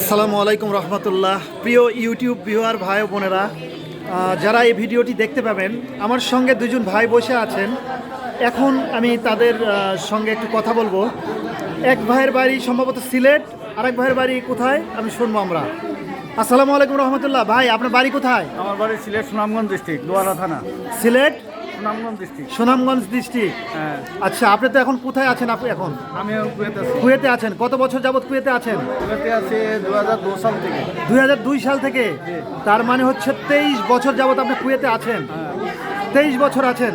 আসসালামু আলাইকুম রহমতুল্লাহ। প্রিয় ইউটিউব ভিউয়ার ভাই ও বোনেরা যারা এই ভিডিওটি দেখতে পাবেন আমার সঙ্গে দুজন ভাই বসে আছেন। এখন আমি তাদের সঙ্গে একটু কথা বলব। এক ভাইয়ের বাড়ি সম্ভবত সিলেট আর এক ভাইয়ের বাড়ি কোথায়? আমি শুনব আমরা। আসসালামু আলাইকুম রহমতুল্লাহ। ভাই আপনার বাড়ি কোথায়? আমার বাড়ি সিলেট সুনামগঞ্জ ডিস্ট্রিক্ট দোয়ারা থানা। সিলেট? সুনামগঞ্জ ডিস্ট্রিক্ট সুনামগঞ্জ ডিস্ট্রিক্ট হ্যাঁ। আচ্ছা আপনি তো এখন কোথায় আছেন আপনি এখন? আমি কুয়েতে আছি। কুয়েতে আছেন। কত বছর যাবত কুয়েতে আছেন? কুয়েতে আছি দু হাজার দু সাল থেকে। দুই সাল থেকে? তার মানে হচ্ছে তেইশ বছর যাবত আপনি কুয়েতে আছেন। হ্যাঁ। তেইশ বছর আছেন।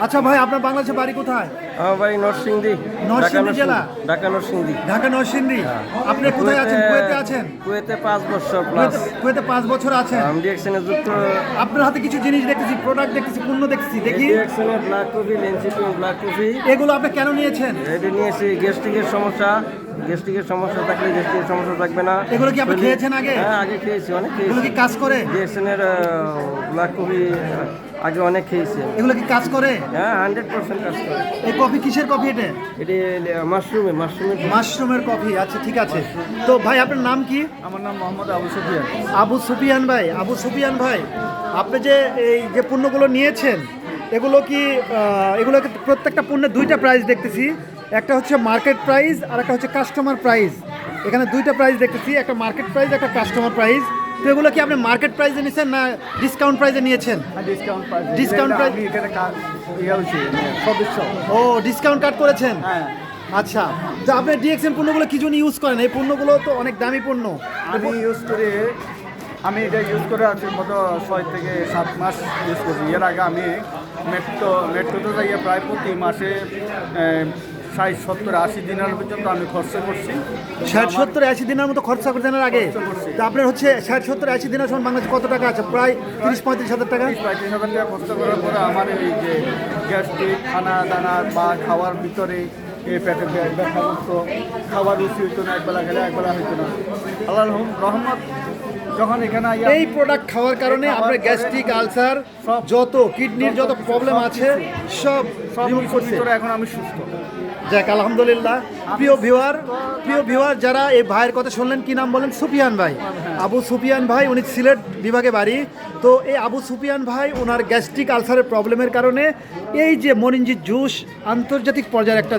আচ্ছা ভাই আপনার বাংলাদেশের বাড়ি কোথায়? আমার বাড়ি নরসিংদী নরসিংদী জেলা? ঢাকা নরসিংদী। ঢাকা নরসিংদী। আপনি কোথায় আছেন? কুয়েতে আছেন? কুয়েতে পাঁচ বছর প্লাস কুয়েতে- পাঁচ বছর আছেন। আমি ডিএকশনে যুক্ত। আপনার হাতে কিছু জিনিস দেখতেছি প্রোডাক্ট দেখতেছি পণ্য দেখতেছি দেখি। ডিএকশনে ব্ল্যাক কফি লেন্সিপিং ব্ল্যাক কফি এগুলো আপনি কেন নিয়েছেন? এটা নিয়েছি গ্যাস্ট্রিকের সমস্যা। গ্যাস্ট্রিকের সমস্যা থাকলে গ্যাস্ট্রিকের সমস্যা থাকবে না। এগুলো কি আপনি খেয়েছেন আগে? হ্যাঁ আগে খেয়েছি অনেক এগুলো কি কাজ করে? ডিএকশনের ব্ল্যাক কফি আগে অনেক খেয়েছি। এগুলো কি কাজ করে? হ্যাঁ হান্ড্রেড পার্সেন্ট কাজ করে। এই কফি কিসের কফি এটা? এটি মাশরুমে মাশরুমের মাশরুমের কফি। আচ্ছা ঠিক আছে। তো ভাই আপনার নাম কি? আমার নাম মোহাম্মদ আবু সুফিয়ান। আবু সুফিয়ান ভাই আবু সুফিয়ান ভাই আপনি যে এই যে পণ্যগুলো নিয়েছেন এগুলো কি এগুলো কি প্রত্যেকটা পণ্যের দুইটা প্রাইস দেখতেছি। একটা হচ্ছে মার্কেট প্রাইস আর একটা হচ্ছে কাস্টমার প্রাইস এখানে দুইটা প্রাইস দেখতেছি একটা মার্কেট প্রাইস একটা কাস্টমার প্রাইস তো এগুলো কি আপনি মার্কেট প্রাইসে নিয়েছেন না ডিসকাউন্ট প্রাইসে নিয়েছেন? ডিসকাউন্ট ইয়ে হচ্ছে সদস্য। ও ডিসকাউন্ট কাট করেছেন? হ্যাঁ। আচ্ছা তো আপনি ডিএক্সএন পণ্যগুলো কি জন্য ইউজ করেন? এই পণ্যগুলো তো অনেক দামি পণ্য। আমি ইউজ করে আমি এটা ইউজ করে আছি মতো ছয় থেকে সাত মাস ইউজ করছি। এর আগে আমি মেট্রো মেট্রোতে যাইয়ে প্রায় প্রতি মাসে ষাট সত্তর আশি দিনের পর্যন্ত আমি খরচা করছি। ষাট সত্তর আশি দিনের মতো খরচা করছেন এর আগে তা আপনার হচ্ছে ষাট সত্তর আশি দিনের সময় বাংলাদেশে কত টাকা আছে? প্রায় তিরিশ পঁয়ত্রিশ হাজার টাকা। পঁয়ত্রিশ হাজার টাকা খরচা করার পরে আমার এই যে গ্যাস্ট্রিক খানা দানা বা খাওয়ার ভিতরে এই পেটে ব্য- ব্যথা করতো খাবার রুচি হইতো না একবেলা খেলে একবেলা হইতো না। আল্লাহ রহমত। যখন এখানে এই প্রোডাক্ট খাওয়ার কারণে আপনার গ্যাস্ট্রিক আলসার সব- যত কিডনির যত প্রবলেম আছে সব সব এখন আমি সুস্থ। যাক, আলহামদুলিল্লাহ। প্রিয় ভিউয়ার প্রিয় ভিউয়ার যারা এই ভাইয়ের কথা শুনলেন, কি নাম বলেন? সুফিয়ান ভাই। আবু সুফিয়ান ভাই, উনি সিলেট বিভাগে বাড়ি। তো এই আবু সুফিয়ান ভাই ওনার গ্যাস্ট্রিক আলসারের প্রবলেমের কারণে এই যে মরিঞ্জি জুস, আন্তর্জাতিক পর্যায়ের একটা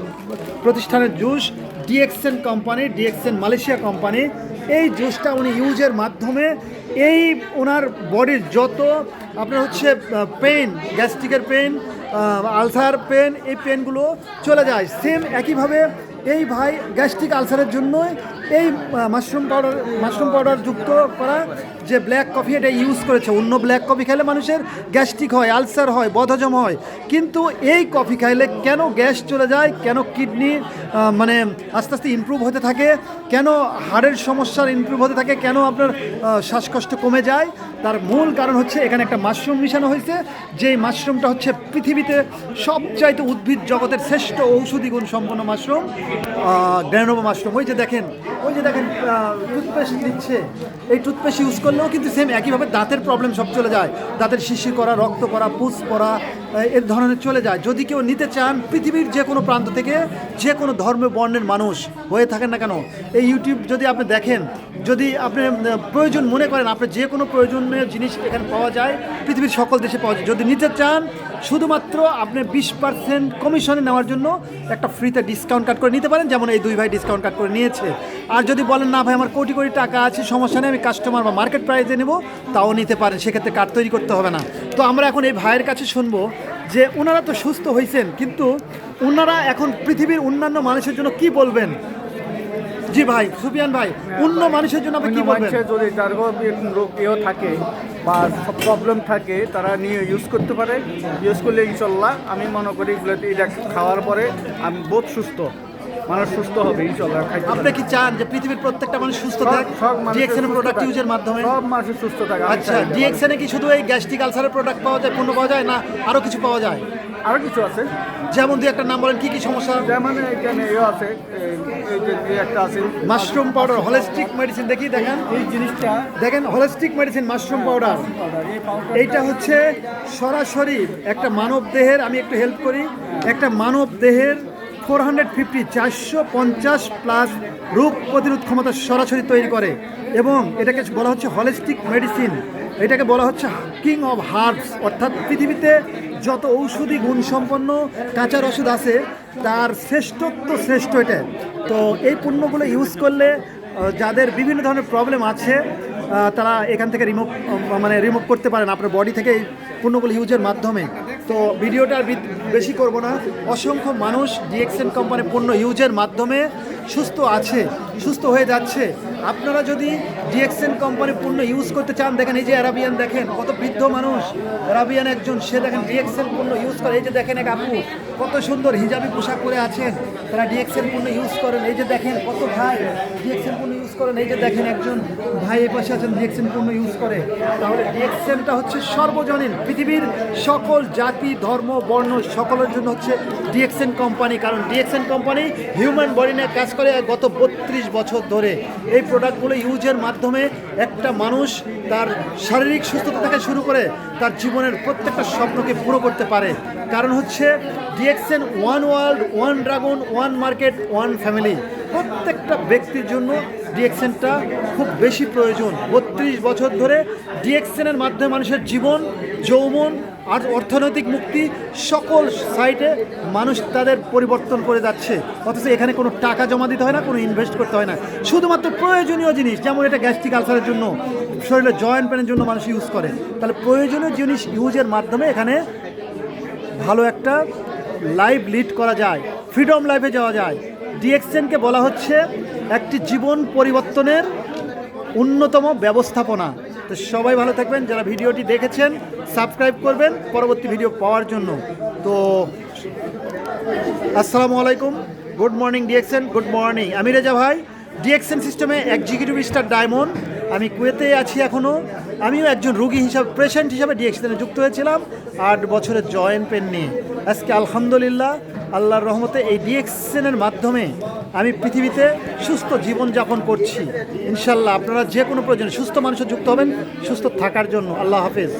প্রতিষ্ঠানের juice, DXN company, DXN Malaysia company, এই জুসটা উনি ইউজের মাধ্যমে এই ওনার বডির যত আপনার হচ্ছে পেন গ্যাস্ট্রিকের পেন আলসার পেন এই পেনগুলো চলে যায়। সেম একইভাবে এই ভাই গ্যাস্ট্রিক আলসারের জন্য এই মাশরুম পাউডার মাশরুম পাউডার যুক্ত করা যে ব্ল্যাক কফি এটা ইউজ করেছে। অন্য ব্ল্যাক কফি খেলে মানুষের গ্যাস্ট্রিক হয় আলসার হয়, বদহজম হয়। কিন্তু এই কফি খাইলে কেন গ্যাস চলে যায়? কেন কিডনি মানে আস্তে আস্তে ইমপ্রুভ হতে থাকে? কেন হাড়ের সমস্যার ইমপ্রুভ হতে থাকে? কেন আপনার শ্বাসকষ্ট কমে যায়? তার মূল কারণ হচ্ছে এখানে একটা মাশরুম মিশানো হয়েছে। যেই মাশরুমটা হচ্ছে পৃথিবীতে সবচাইতে উদ্ভিদ জগতের শ্রেষ্ঠ ঔষধি গুণ সম্পন্ন মাশরুম গ্র্যানোভা মাশরুম ওই যে দেখেন ওই যে দেখেন টুথপেস্ট দিচ্ছে, এই টুথপেস্ট ইউজ করলেও কিন্তু সেম একইভাবে দাঁতের প্রবলেম সব চলে যায়। দাঁতের শিশির করা, রক্ত করা পুষ করা এর ধরনের চলে যায়। যদি কেউ নিতে চান, পৃথিবীর যে কোনো প্রান্ত থেকে যে কোনো ধর্ম, বর্ণের মানুষ হয়ে থাকেন না কেন, এই ইউটিউব যদি আপনি দেখেন যদি আপনি প্রয়োজন মনে করেন আপনার যে কোনো প্রয়োজনীয় জিনিস এখানে পাওয়া যায়, পৃথিবীর সকল দেশে পাওয়া যায়। যদি নিতে চান, শুধুমাত্র আপনি বিশ পার্সেন্ট কমিশনে নেওয়ার জন্য একটা ফ্রিতে ডিসকাউন্ট কাট করে নিতে পারেন, যেমন এই দুই ভাই ডিসকাউন্ট কাট করে নিয়েছে। আর যদি বলেন, না ভাই, আমার কোটি কোটি টাকা আছে, সমস্যা নেই, আমি কাস্টমার বা মার্কেট প্রাইসে নেব, তাও নিতে পারেন। সেক্ষেত্রে কার্ড তৈরি করতে হবে না। তো আমরা এখন এই ভাইয়ের কাছে শুনব যে ওনারা তো সুস্থ হয়েছেন কিন্তু ওনারা এখন পৃথিবীর অন্যান্য মানুষের জন্য কি বলবেন? জি ভাই সুফিয়ান ভাই অন্য মানুষের জন্য আপনি কি বলবেন? মানুষের যদি তার রোগ কেউ থাকে বা প্রবলেম থাকে তারা নিয়ে ইউজ করতে পারে। ইউজ করলে ইনশাল্লাহ আমি মনে করি এগুলো এটা খাওয়ার পরে আমি বহুত সুস্থ মানুষ সুস্থ হবে ইনশাল্লাহ আপনি কি চান যে পৃথিবীর প্রত্যেকটা মানুষ সুস্থ থাক? ডিএক্সএন প্রোডাক্ট ইউজের মাধ্যমে? সব মানুষের সুস্থ থাকে আচ্ছা ডিএক্সএনে কি শুধু এই গ্যাস্ট্রিক আলসারের প্রোডাক্ট পাওয়া যায় পণ্য পাওয়া যায় না আরও কিছু পাওয়া যায়? আরও কিছু আছে? যেমন দুই একটা নাম বলেন কি কি সমস্যা? যেমন এখানে এও আছে এই যে একটা আছে। মাশরুম পাউডার হলিস্টিক মেডিসিন দেখি দেখেন। এই জিনিসটা দেখেন হলিস্টিক মেডিসিন মাশরুম পাউডার। এইটা হচ্ছে সরাসরি একটা মানব দেহের আমি একটু হেল্প করি একটা মানব দেহের ফোর হান্ড্রেড ফিফটি চারশো পঞ্চাশ প্লাস রোগ প্রতিরোধ ক্ষমতা সরাসরি তৈরি করে। এবং এটাকে বলা হচ্ছে হলিস্টিক মেডিসিন এটাকে বলা হচ্ছে কিং অব হার্বস অর্থাৎ পৃথিবীতে যত ঔষধি গুণসম্পন্ন কাঁচার ওষুধ আছে, তার শ্রেষ্ঠত্ব শ্রেষ্ঠ এটা। তো এই পণ্যগুলো ইউজ করলে যাদের বিভিন্ন ধরনের প্রবলেম আছে তারা এখান থেকে রিমুভ মানে রিমুভ করতে পারেন। আপনার বডি থেকে এই পণ্যগুলো ইউজের মাধ্যমে। তো ভিডিওটা বেশি করব না। অসংখ্য মানুষ ডিএক্সএন কোম্পানির পণ্য ইউজের মাধ্যমে সুস্থ আছে, সুস্থ হয়ে যাচ্ছে। আপনারা যদি ডিএক্সএন কোম্পানির পণ্য ইউজ করতে চান, দেখেন এই যে অ্যারাবিয়ান দেখেন, কত বৃদ্ধ মানুষ। অ্যারাবিয়ান একজন, সে দেখেন ডিএক্সএন পণ্য ইউজ করে। এই যে দেখেন এক আপু কত সুন্দর হিজাবি পোশাক পরে আছেন। তারা ডিএক্সএন পণ্য ইউজ করেন। এই যে দেখেন কত ভাই ডিএক্সএন পণ্য ইউজ করেন। এই যে দেখেন একজন ভাই এ পাশে আছেন ডিএক্সএন পণ্য ইউজ করে। তাহলে ডিএক্সএনটা হচ্ছে সর্বজনীন। পৃথিবীর সকল জাতি, ধর্ম, বর্ণ সকলের জন্য হচ্ছে ডিএক্সএন কোম্পানি কারণ ডিএক্সএন কোম্পানি হিউম্যান বডি নিয়ে কাজ করে গত বত্রিশ বছর ধরে। এই প্রোডাক্টগুলো ইউজের মাধ্যমে একটা মানুষ তার শারীরিক সুস্থতা থেকে শুরু করে তার জীবনের প্রত্যেকটা স্বপ্নকে পুরো করতে পারে। কারণ হচ্ছে DXN, one world, one dragon, one market, one family. প্রত্যেকটা ব্যক্তির জন্য ডিএক্সএনটা খুব বেশি প্রয়োজন। বত্রিশ বছর ধরে ডিএক্সএনের মাধ্যমে মানুষের জীবন, যৌবন আর অর্থনৈতিক মুক্তি সকল সাইটে মানুষ তাদের পরিবর্তন করে যাচ্ছে। অথচ এখানে কোনো টাকা জমা দিতে হয় না, কোনো ইনভেস্ট করতে হয় না। শুধুমাত্র প্রয়োজনীয় জিনিস, যেমন এটা গ্যাস্ট্রিক আলসারের জন্য, শরীরে জয়েন্ট পেনের জন্য মানুষ ইউজ করে। তাহলে প্রয়োজনীয় জিনিস ইউজের মাধ্যমে এখানে ভালো একটা লাইফ লিড করা যায় ফ্রিডম লাইভে যাওয়া যায়। ডিএক্সএনকে বলা হচ্ছে একটি জীবন পরিবর্তনের অন্যতম ব্যবস্থাপনা। তো সবাই ভালো থাকবেন, যারা ভিডিওটি দেখেছেন, সাবস্ক্রাইব করবেন পরবর্তী ভিডিও পাওয়ার জন্য। তো আসসালামু আলাইকুম, good morning DXN good morning. আমি রেজা ভাই ডিএক্সএন সিস্টেমে এক্সিকিউটিভ স্টার ডায়মন্ড। আমি কুয়েতে আছি এখনও আমিও একজন রুগী হিসাবে পেশেন্ট হিসাবে ডিএক্সএনে যুক্ত হয়েছিলাম আট বছরের জয়েন্ট পেন নিয়ে। আজকে আলহামদুলিল্লাহ, আল্লাহর রহমতে এই ডিএক্সএনের মাধ্যমে আমি পৃথিবীতে সুস্থ জীবনযাপন করছি। ইনশাল্লাহ আপনারা যে কোনো প্রয়োজনে সুস্থ মানুষের যুক্ত হবেন, সুস্থ থাকার জন্য। আল্লাহ হাফেজ।